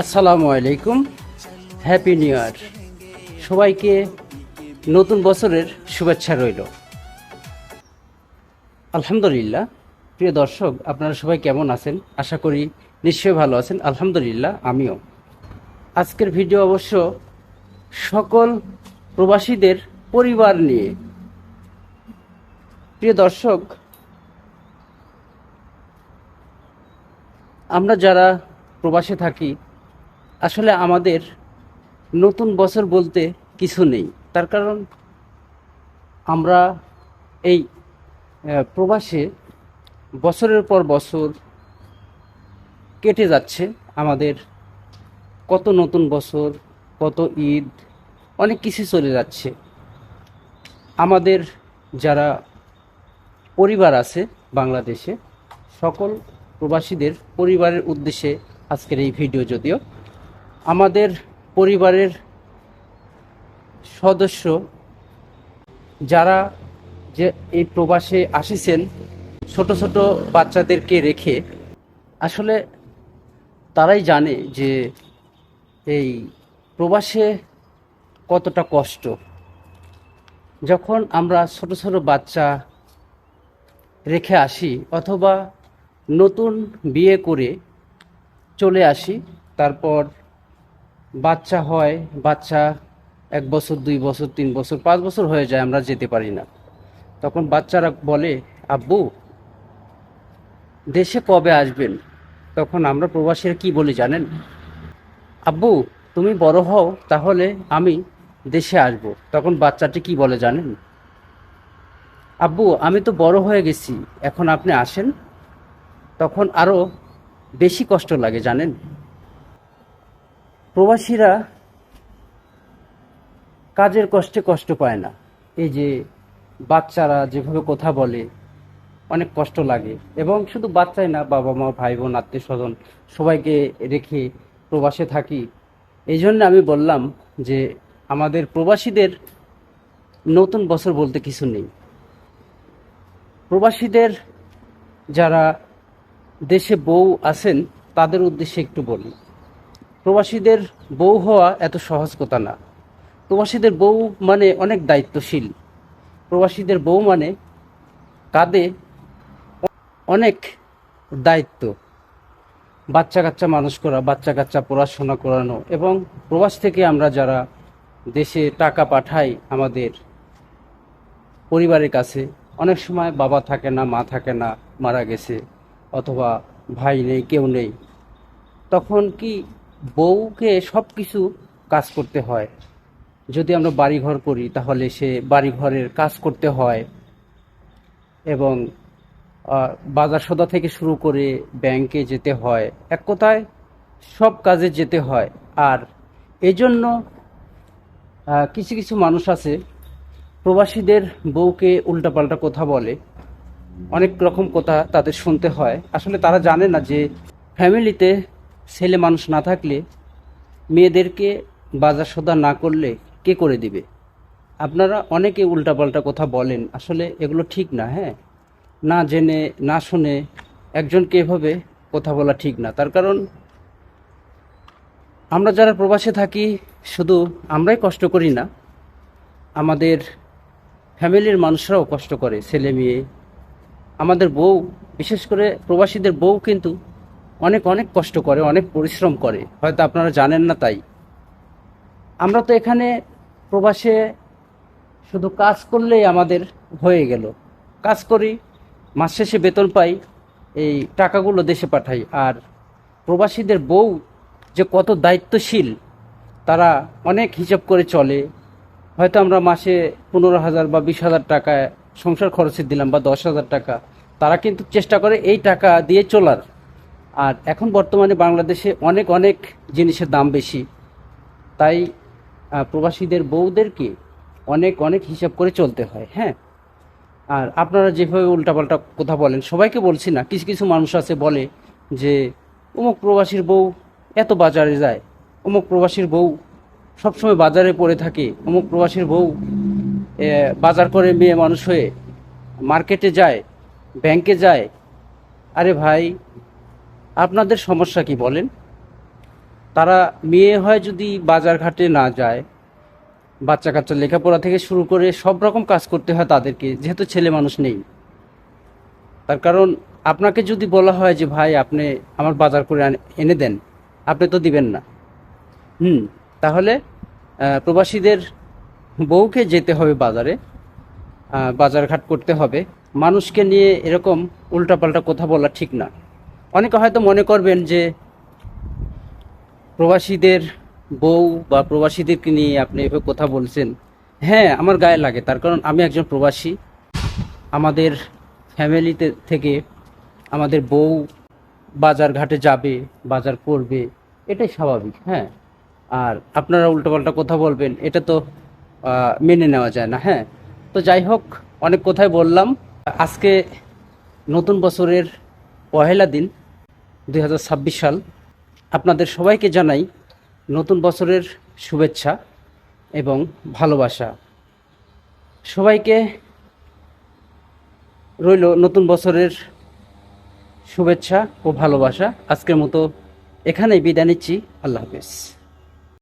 আসসালামু আলাইকুম। Happy new year সবাইকে নতুন বছরের শুভেচ্ছা রইল। আলহামদুলিল্লাহ, প্রিয় দর্শক, আপনারা সবাই কেমন আছেন? আশা করি নিশ্চয়ই ভালো আছেন। আলহামদুলিল্লাহ, আমিও। আজকের ভিডিও অবশ্য সকল প্রবাসীদের পরিবার নিয়ে। প্রিয় দর্শক আমরা যারা প্রবাসে থাকি, আসলে আমাদের নতুন বছর বলতে কিছু নেই। তার কারণ আমরা এই প্রবাসে বছরের পর বছর কেটে যাচ্ছে। আমাদের কত নতুন বছর, কত ঈদ, অনেক কিছু চলে যাচ্ছে। আমাদের যারা পরিবার আছে বাংলাদেশে, সকল প্রবাসীদের পরিবারের উদ্দেশ্যে আজকের এই ভিডিও যদিও, আমাদের পরিবারের সদস্য যারা যে এই প্রবাসে আসিছেন, ছোট ছোট বাচ্চাদেরকে রেখে, আসলে তারাই জানে যে এই প্রবাসে কতটা কষ্ট। যখন আমরা ছোট ছোট বাচ্চা রেখে আসি, অথবা নতুন বিয়ে করে চলে আসি। তারপর বাচ্চা হয়, বাচ্চা এক বছর, দুই বছর, তিন বছর, পাঁচ বছর হয়ে যায়, আমরা যেতে পারি না। তখন বাচ্চারা বলে, আব্বু, দেশে কবে আসবেন? তখন আমরা প্রবাসীরা কি বলি জানেন? আব্বু, তুমি বড় হও, তাহলে আমি দেশে আসব। তখন বাচ্চাটি কি বলে জানেন? আব্বু, আমি তো বড় হয়ে গেছি, এখন আপনি আসেন? তখন আরও বেশি কষ্ট লাগে, জানেন? প্রবাসীরা কাজের কষ্টে কষ্ট পায় না। এই যে বাচ্চারা যেভাবে কথা বলে, অনেক কষ্ট লাগে। এবং শুধু বাচ্চাই না বাবা মা ভাই বোন আত্মীয় স্বজন সবাইকে রেখে প্রবাসে থাকি। এই জন্য আমি বললাম যে, আমাদের প্রবাসীদের নতুন বছর বলতে কিছু নেই। প্রবাসীদের যারা দেশে বউ আছেন, তাদের উদ্দেশ্যে একটু বলি। প্রবাসীদের বউ হওয়া এত সহজ কথা না। প্রবাসীদের বউ মানে অনেক দায়িত্বশীল। প্রবাসীদের বউ মানে কাঁধে অনেক দায়িত্ব। বাচ্চা কাচ্চা মানুষ করা বাচ্চা কাচ্চা পড়াশোনা করানো এবং প্রবাস থেকে আমরা যারা দেশে টাকা পাঠাই আমাদের পরিবারের কাছে, অনেক সময় বাবা থাকে না, মা থাকে না, মারা গেছে। অথবা ভাই নেই, কেউ নেই। তখন কি বউকে সব কিছু কাজ করতে হয়? যদি আমরা বাড়িঘর করি, তাহলে সে বাড়িঘরের কাজ করতে হয় এবং বাজার সদা থেকে শুরু করে ব্যাংকে যেতে হয়। এক কথায়, সব কাজে যেতে হয়। আর এজন্য কিছু কিছু মানুষ আছে, প্রবাসীদের বউকে উল্টাপাল্টা কথা বলে। অনেক রকম কথা তাদের শুনতে হয়। আসলে তারা জানে না যে ফ্যামিলিতে ছেলে মানুষ না থাকলে মেয়েদেরকে বাজার সদা না করলে কে করে দিবে? আপনারা অনেকে উল্টাপাল্টা কথা বলেন, আসলে এগুলো ঠিক না হ্যাঁ? না জেনে, না শুনে একজনকে এভাবে কথা বলা ঠিক না। তার কারণ, আমরা যারা প্রবাসে থাকি, শুধু আমরাই কষ্ট করি না, আমাদের ফ্যামিলির মানুষরাও কষ্ট করে, ছেলে মেয়ে আমাদের বউ, বিশেষ করে প্রবাসীদের বউ কিন্তু অনেক অনেক কষ্ট করে, অনেক পরিশ্রম করে। হয়তো আপনারা জানেন না তাই। আমরা তো এখানে প্রবাসে শুধু কাজ করলেই আমাদের হয়ে গেল। কাজ করি, মাস শেষে বেতন পাই, এই টাকাগুলো দেশে পাঠাই। আর প্রবাসীদের বউ যে কত দায়িত্বশীল, তারা অনেক হিসাব করে চলে। হয়তো আমরা মাসে পনেরো হাজার বা বিশ হাজার টাকায় সংসার খরচে দিলাম বা দশ হাজার টাকা, তারা কিন্তু চেষ্টা করে এই টাকা দিয়ে চলার। আর এখন বর্তমানে বাংলাদেশে অনেক অনেক জিনিসের দাম বেশি। তাই প্রবাসীদের বউদেরকে অনেক অনেক হিসাব করে চলতে হয় হ্যাঁ? আর আপনারা যেভাবে উল্টাপাল্টা কথা বলেন, সবাইকে বলছি না, কিছু কিছু মানুষ আছে বলে যে, অমুক প্রবাসীর বউ এত বাজারে যায়, অমুক প্রবাসীর বউ সবসময় বাজারে পড়ে থাকে, অমুক প্রবাসীর বউ বাজার করে মেয়ে মানুষ হয়ে মার্কেটে যায় ব্যাংকে যায়, আরে ভাই, আপনাদের সমস্যা কি বলেন? তারা মেয়ে হয় যদি বাজার ঘাটে না যায় বাচ্চা কাচ্চা লেখাপড়া থেকে শুরু করে সব রকম কাজ করতে হয় তাদেরকে, যেহেতু ছেলে মানুষ নেই। তার কারণ আপনাকে যদি বলা হয় যে, ভাই, আপনি আমার বাজার করে এনে দেন, আপনি তো দিবেন না। হুম, তাহলে প্রবাসীদের বউকে যেতে হবে বাজারে বাজারঘাট করতে হবে। মানুষকে নিয়ে এরকম উল্টাপাল্টা কথা বলা ঠিক না। অনেকে হয়তো মনে করবেন যে প্রবাসীদের বউ বা প্রবাসীদেরকে নিয়ে আপনি এভাবে কথা বলছেন। হ্যাঁ আমার গায়ে লাগে, তার কারণ আমি একজন প্রবাসী। আমাদের ফ্যামিলিতে থেকে আমাদের বউ বাজার ঘাটে যাবে, বাজার করবে, এটাই স্বাভাবিক হ্যাঁ। আর আপনারা উল্টোপাল্টা কথা বলবেন, এটা তো মেনে নেওয়া যায় না হ্যাঁ? তো যাই হোক, অনেক কথাই বললাম। আজকে নতুন বছরের পহেলা দিন দু হাজার ছাব্বিশ সাল। আপনাদের সবাইকে জানাই নতুন বছরের শুভেচ্ছা এবং ভালোবাসা। সবাইকে রইল নতুন বছরের শুভেচ্ছা ও ভালোবাসা। আজকের মতো এখানেই বিদায় নিচ্ছি। আল্লাহ হাফেজ।